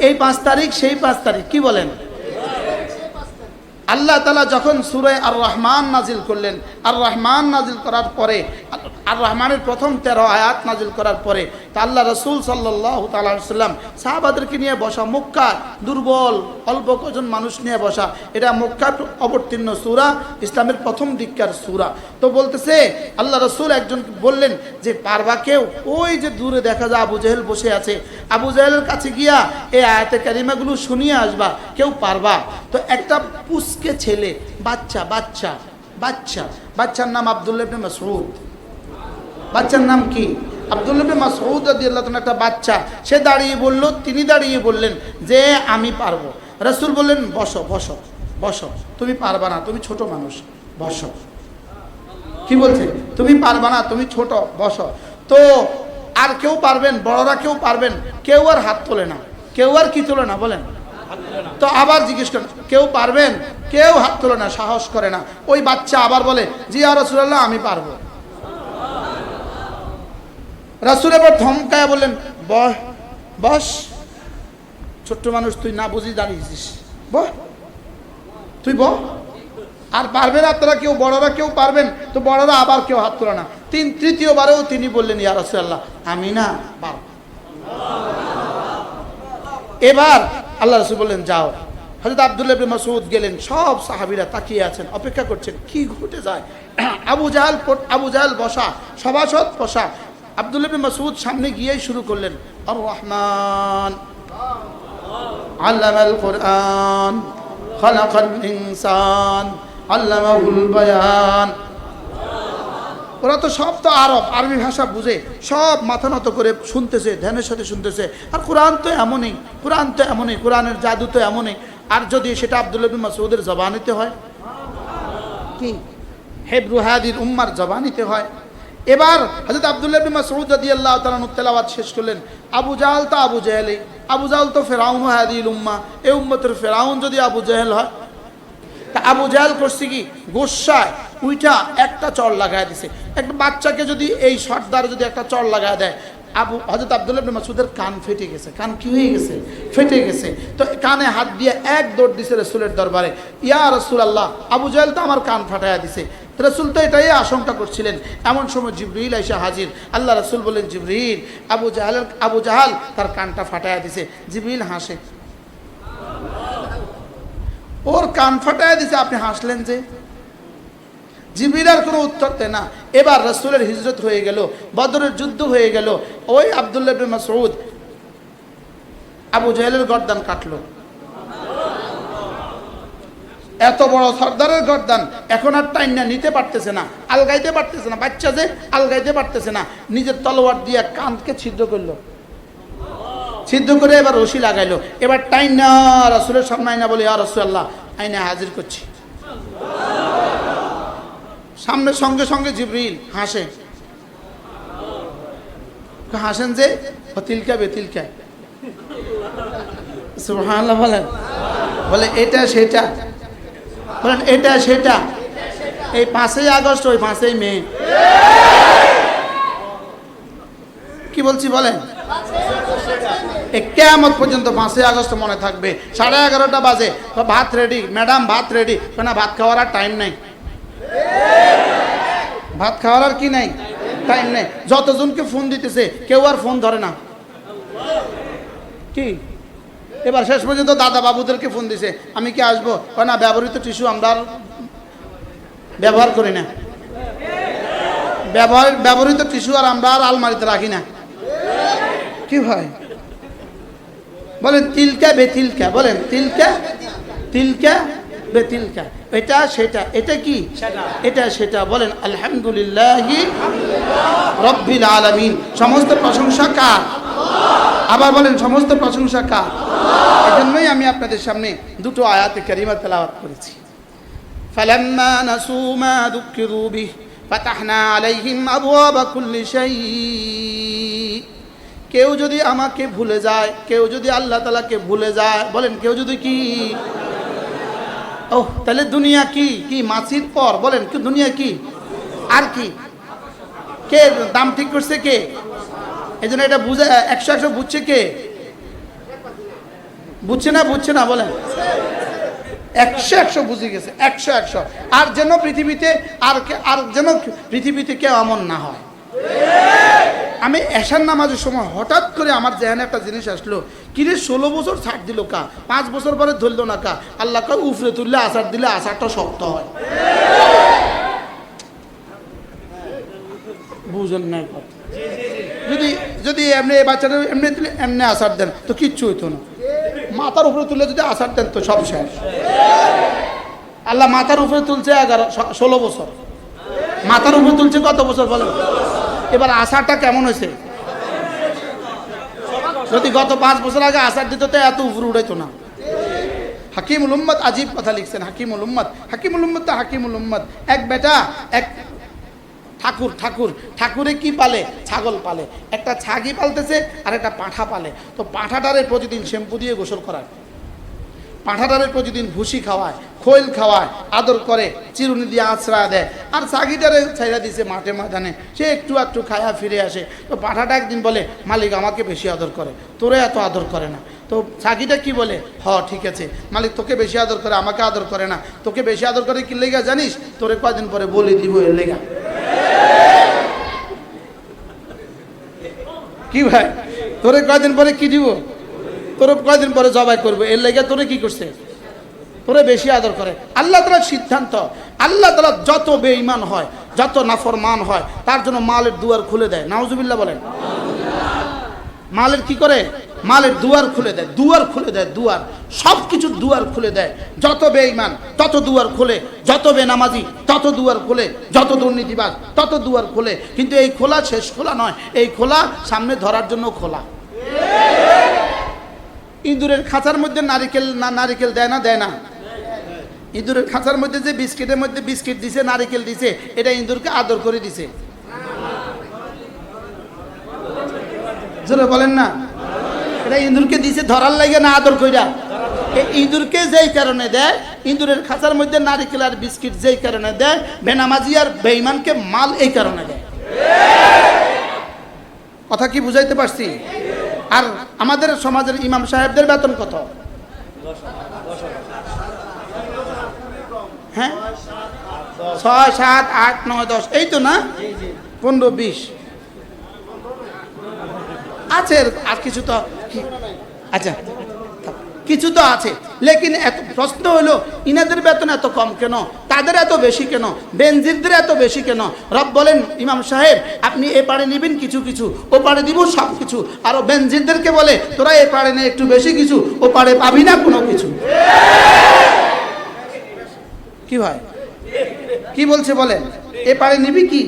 এই পাঁচ তারিখ সেই পাঁচ তারিখ কি বলেন? আল্লাহ তালা যখন সুরে আর রহমান নাজিল করলেন আর রহমান নাজিল করার পরে, আর রহমানের প্রথম তেরো আয়াত নাজিল করার পরে, তা আল্লাহ রসুল সাল্লাহ তাল্লাম সাহাবাদেরকে নিয়ে বসা মক্কা, দুর্বল, অল্প কজন মানুষ নিয়ে বসা, এটা মক্কার অবতীর্ণ সুরা, ইসলামের প্রথম দিককার সুরা। তো বলতেছে, আল্লাহ রসুল একজন বললেন যে, পারবা কেউ? ওই যে দূরে দেখা যায় আবু জেহেল বসে আছে। আবু জেহেলের কাছে গিয়া এই আয়াতে কারিমাগুলো শুনিয়ে আসবা, কেউ পারবা? তো একটা পুষ্কে ছেলে, বাচ্চা বাচ্চা বাচ্চা, বাচ্চার নাম আবদুল্লাহ ইবনে মাসউদ। বাচ্চার নাম কি? মাসউদ রাদিয়াল্লাহু তাআলা একটা বাচ্চা, সে দাঁড়িয়ে বলল, তিনি দাঁড়িয়ে বললেন যে, আমি পারব। রাসূল বললেন, বসো বসো বসো, তুমি পারবা না, তুমি ছোট মানুষ, বসো। কি বলছে? তুমি পারবা না, তুমি ছোট, বসো। তো আর কেউ পারবেন, বড়রা কেউ পারবেন, কেউ আর হাত তোলে না, কেউ আর কি তোলে না, বলেন। তো আবার জিজ্ঞেস করেন, কেউ পারবেন? কেউ হাত তোলে না, সাহস করে না। ওই বাচ্চা আবার বলে, জি আর রসুল্লাহ আমি পারব। রাসুল এবার ধমকায় বললেন বস বস, ছোট্ট মানুষ, তুই না বুঝি দাঁড়িয়েছিস বস তুই ব আর পারবেন আপনারা কেউ, বড়রা কেউ পারবেন, তো বড়রা আবার কেউ হাত তোলে না। তিন, তৃতীয়বারেও তিনি বললেন, ইয়া রসুল্লাহ আমি না পারব। এবার আল্লাহ রসুল বললেন, যাও। হজরত আবদুল্লাহ মাসউদ গেলেন, সব সাহাবিরা তাকিয়ে আছেন, অপেক্ষা করছেন, কি ঘটে যায়? আবু জাহাল আবু জাহাল বসা, সভাসদ বসা, আবদুল্লাহ মাসউদ সামনে গিয়েই শুরু করলেন আর রহমান আল্লামাল কোরআন, খালাকাল ইনসান, আল্লামাহুল বায়ান। ওরা তো সব তো আরব আরবি ভাষা বুঝে সব মাথা নত করে শুনতেছে ধ্যানের সাথে শুনতেছে। আর কোরআন তো এমনই কোরআন তো এমনই কোরআনের জাদু তো এমনই। আর যদি সেটা আবদুল্লাহ বিন মাসউদের জবানিতে হয় কি? হেব্রু হাদির উম্মার জবানিতে হয়। এবার হযরত আব্দুল্লাহ বিন মাসউদ রাদিয়াল্লাহু তাআলা তেলাওয়াত শেষ করলেন। আবু জাহাল তো আবু জাহেলই। আবু জাহাল তো ফেরাউন হাদিল উম্মা। এ উম্মতের ফেরাউন যদি আবু জাহেল হয় তা আবু জাহাল করছে কি? গোসায় উইটা একটা চর লাগায় দিছে। একটা বাচ্চাকে যদি এই সর্দার যদি একটা চর লাগায় দেয়, আবু হজরত আবদুল্লাহ মাসুদের কান ফেটে গেছে। কান কি হয়ে গেছে? ফেটে গেছে। তো কানে হাত দিয়ে এক দৌড় দিছে রসুলের দরবারে। ইয়া রসুল আল্লাহ আবু জাহেল তো আমার কান ফাটাইয়া দিছে। রসুল তো এটাই আশঙ্কা করছিলেন। এমন সময় জিবরিল এসে হাজির। আল্লাহ রসুল বললেন, জিবরিল, আবু জাহাল আবু জাহাল তার কানটা ফাটাইয়া দিছে। জিবরিল হাসে। ওর কান ফাটায় দিছে, আপনি হাসলেন যে? জিবিরার কোনো উত্তর দেয় না। এবার রসুলের হিজরত হয়ে গেল, বদরের যুদ্ধ হয়ে গেল। ওই আবদুল্লাহ বিন মাসউদ আবু জাহেলের গর্দান কাটলো। এত বড় সর্দারের গর্দান এখন আর টাইনা নিতে পারতেছে না, আলগাইতে পারতেছে না। বাচ্চা যে আলগাইতে পারতেছে না, নিজের তলোয়ার দিয়ে কানকে ছিদ্র করল। সিদ্ধ করে এবার রশি লাগাইলো। এবার টাইম না রসুলের সামনে আইনা বলে আর রসুল আল্লাহ আইনা হাজির করছি। সামনে সঙ্গে সঙ্গে জিবরিল হাসে হাসেন যে ও তিলকাবে তিলকায় সুবহানাল্লাহ বলেন। বলে, এটা সেটা। বলেন, এটা সেটা। এই পাঁচই আগস্ট, ওই পাঁচই মে। কি বলছি বলেন? কেমন পর্যন্ত পাঁচই আগস্ট মনে থাকবে। সাড়ে এগারোটা বাজে। ভাত রেডি ম্যাডাম, ভাত রেডি না ভাত খাওয়ার আর টাইম নেই। ভাত খাওয়ার আর কি নাই? টাইম নেই। যতজনকে ফোন দিতেছে, কেউ আর ফোন ধরে না। কি? এবার শেষ পর্যন্ত দাদা বাবুদেরকে ফোন দিছে। আমি কি আসব? না, ব্যবহৃত টিস্যু আমরা আর ব্যবহার করি না। ব্যবহার, ব্যবহৃত টিস্যু আর আমরা আর আলমারিতে রাখি না। কি ভাই? বলেন, তিলকা বেতিলকা বলেন, তিলকা তিলকা বেতিলকা এটা সেটা এটা কি এটা সেটা বলেন আলহামদুলিল্লাহ রব্বিল আলামিন সমস্ত প্রশংসা কার আবার বলেন সমস্ত প্রশংসা কার এজন্যই আমি আপনাদের সামনে দুটো আয়াতে কারিমা তেলাওয়াত করেছি فلما نسوا ما ذكروا به فتحنا عليهم أبواب كل شيء কেউ যদি আমাকে ভুলে যায় কেউ যদি আল্লাহ তালাকে ভুলে যায় বলেন কেউ যদি কি ও তাহলে দুনিয়া কি? কি মাছির পর? বলেন, কি দুনিয়া কি? আর কি? কে দাম ঠিক করছে কে? এই জন্য এটা বুঝে, একশো একশো বুঝছে কে? বুঝছে না বুঝছে না, বলেন। একশো একশো বুঝে গেছে, একশো একশো। আর যেন পৃথিবীতে আর আর যেন পৃথিবীতে কেউ এমন না হয়। আমি এশার নামাজের সময় হঠাৎ করে আমার জেহানে একটা জিনিস আসলো। কিরে ষোলো বছর ছাড় দিল কা? পাঁচ বছর পরে ধরলো না কা? আল্লাহ কা উফরে তুললে আসার দিলে আসারটা শক্ত হয়। বুঝেন নাই যদি যদি এমনি বাচ্চাটা এমনি তুলে এমনি আসার দেন, তো কিচ্ছু হইতো না। মাথার উপরে তুলে যদি আসার দেন, তো সব শেষ। আল্লাহ মাথার উপরে তুলছে এগারো ষোলো বছর। মাথার উপরে তুলছে কত বছর বলেন? এবার আসারটা কেমন হয়েছে? যদি গত পাঁচ বছর আগে আসার দিত তো এত উপরে উঠাইতো না। হাকিম উম্মদ আজীব কথা লিখছেন হাকিম উম্মদ হাকিম উম্মদ তো হাকিম উম্মদ এক বেটা, এক ঠাকুর ঠাকুর। ঠাকুরে কি পালে? ছাগল পালে। একটা ছাগি পালতেছে, আর একটা পাঁঠা পালে। তো পাঁঠাটারে প্রতিদিন শ্যাম্পু দিয়ে গোসল করায়। পাঁঠাটারে প্রতিদিন ভুসি খাওয়ায়। খৈল খাওয়ায়, আদর করে, চিরুনি দিয়ে আশ্রয় দেয়। আর ছাগিটারে ছাইরা দিছে মাঠে ময়দানে। সে একটু একটু খায়া ফিরে আসে। তো পাঠাটা একদিন বলে, মালিক আমাকে বেশি আদর করে, তোরে এত আদর করে না। তো ছাগিটা কি বলে, হ, ঠিক আছে। মালিক তোকে বেশি আদর করে, আমাকে আদর করে না। তোকে বেশি আদর করে কি লেগা, জানিস? তোরে কয়দিন পরে বলি দিব এর লেগা। কি ভাই? তোরে কয়দিন পরে কি দিব? তোর কয়দিন পরে জবাই করব? এর লেগে তোরে কি করছে? তোরে বেশি আদর করে। আল্লাহ তালার সিদ্ধান্ত, আল্লাহ তালা যত বেঈমান হয়, যত নাফরমান হয়, তার জন্য মালের দুয়ার খুলে দেয়। নাউজুবিল্লাহ বলেন। মালের কি করে? মালের দুয়ার খুলে দেয়, দুয়ার খুলে দেয়, দুয়ার। সব কিছুর দুয়ার খুলে দেয়। যত বেঈমান, তত দুয়ার খোলে। যত বেনামাজি, তত দুয়ার খোলে। যত দুর্নীতিবাজ, তত দুয়ার খোলে। কিন্তু এই খোলা শেষ খোলা নয়, এই খোলা সামনে ধরার জন্য খোলা। ইঁদুরের খাঁচার মধ্যে নারিকেল না নারিকেল দেয় না দেয় না। ইঁদুরের খাঁচার মধ্যে যে বিস্কিটের মধ্যে বিস্কিট দিছে, নারিকেল দিছে, এটা ইঁদুরকে আদর করে দিছে। বলেন না। এটা ইঁদুরকে দিছে, ধরার লাগে না আদর কইরা। ইঁদুরকে যেই কারণে দেয়, ইঁদুরের খাঁচার মধ্যে নারিকেল আর বিস্কিট যেই কারণে দেয়, বেনামাজি আর বেঈমানকে মাল এই কারণে দেয়। কথা কি বুঝাইতে পারছি? আর আমাদের সমাজের ইমাম সাহেবদের বেতন কত? হ্যাঁ? ছয়, সাত, আট, নয়, দশ। এই তো না? পনেরো, বিশ। আছে আর কিছু তো আচ্ছা। কিছু তো আছে। লেকিন এত প্রশ্ন হলো, ইনাদের বেতন এত কম কেন? তাদের এত বেশি কেন? বেনজিরদের এত বেশি কেন? রব বলেন, ইমাম সাহেব, আপনি এ পারে নিবেন কিছু কিছু ও পারে দিব সব কিছু। আর ও বেনজিরদেরকে বলে, তোরা এ পারে নে একটু বেশি কিছু ও পারে পাবি না কোনো কিছু। কি হয় কি বলছে বলেন? এ পারে নিবি কি?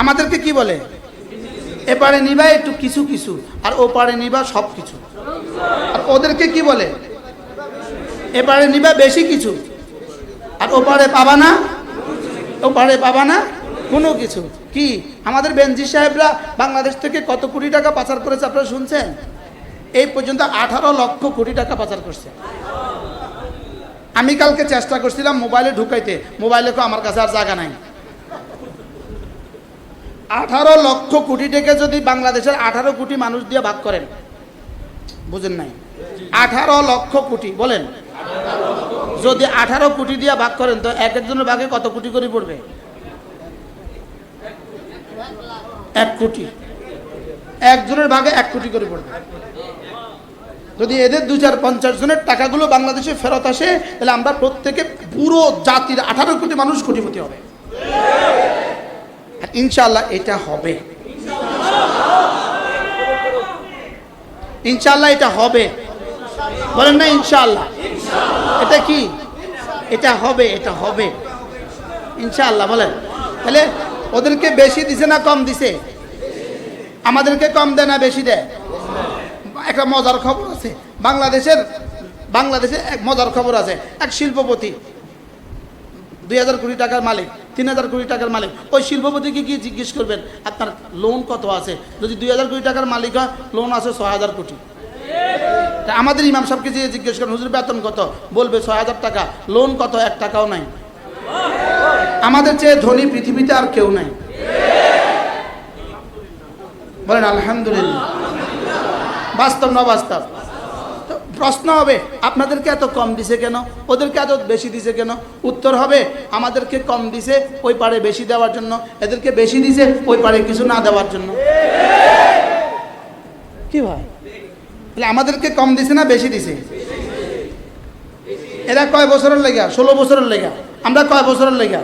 আমাদেরকে কি বলে? এ পারে নিবা একটু কিছু কিছু, আর ও পারে নিবা সব কিছু। আর ওদেরকে কি বলে? এ পারে নিবা বেশি কিছু, আর ও পারে পাবা না? ও পারে পাবা না? কোনো কিছু। কি? আমাদের বেনজি সাহেবরা বাংলাদেশ থেকে কত কোটি টাকা পাচার করেছে আপনারা শুনছেন? এই পর্যন্ত আঠারো লক্ষ কোটি টাকা পাচার করছে। আমি কালকে চেষ্টা করছিলাম মোবাইলে ঢুকাইতে। মোবাইলে আমার কাছে আর জায়গা নাই। আঠারো লক্ষ কোটি থেকে যদি বাংলাদেশের আঠারো কোটি মানুষ দিয়ে ভাগ করেন, বুঝেন নাই? আঠারো লক্ষ কোটি, বলেন। যদি আঠারো কোটি দিয়ে ভাগ করেন, তো এক একজনের ভাগে কত কোটি করে পড়বে? এক কোটি। একজনের ভাগে এক কোটি করে পড়বে। যদি এদের দু চার পঞ্চাশ জনের টাকাগুলো বাংলাদেশে ফেরত আসে, তাহলে আমরা প্রত্যেকে পুরো জাতির আঠারো কোটি মানুষ কোটিপতি হবে। ইনশাল্লাহ এটা হবে। ইনশাল্লাহ এটা হবে। বলেন না ইনশাল্লাহ এটা কি? এটা হবে এটা হবে। ইনশাআল্লাহ, বলেন। তাহলে ওদেরকে বেশি দিছে না কম দিছে? আমাদেরকে কম দেয় না, বেশি দেয়? একটা মজার খবর আছে। বাংলাদেশের, বাংলাদেশে এক মজার খবর আছে। এক শিল্পপতি, দুই হাজার কোটি টাকার মালিক, তিন হাজার কোটি টাকার মালিক, ওই শিল্পপতিকে কি জিজ্ঞেস করবেন, আপনার লোন কত আছে? যদি দুই হাজার কোটি টাকার মালিক হয় লোন আছে ছয় হাজার কোটি। আমাদের ইমাম সাহেবকে যে জিজ্ঞেস করেন, হুজুর, বেতন কত? বলবে, ছয় হাজার টাকা। লোন কত? এক টাকাও নাই। আমাদের চেয়ে ধনী পৃথিবীতে আর কেউ নাই। বলেন, আলহামদুলিল্লাহ। বাস্তব না বাস্তব প্রশ্ন হবে, আপনাদেরকে এত কম দিছে কেন? ওদেরকে এত বেশি দিছে কেন? উত্তর হবে, আমাদেরকে কম দিছে ওই পারে বেশি দেওয়ার জন্য, এদেরকে বেশি দিছে ওই পারে কিছু না দেওয়ার জন্য। কি ভাই? তাহলে আমাদেরকে কম দিছে না বেশি দিছে? এরা কয় বছরের লেগা? ষোলো বছরের লেগা। আমরা কয় বছরের লেগা?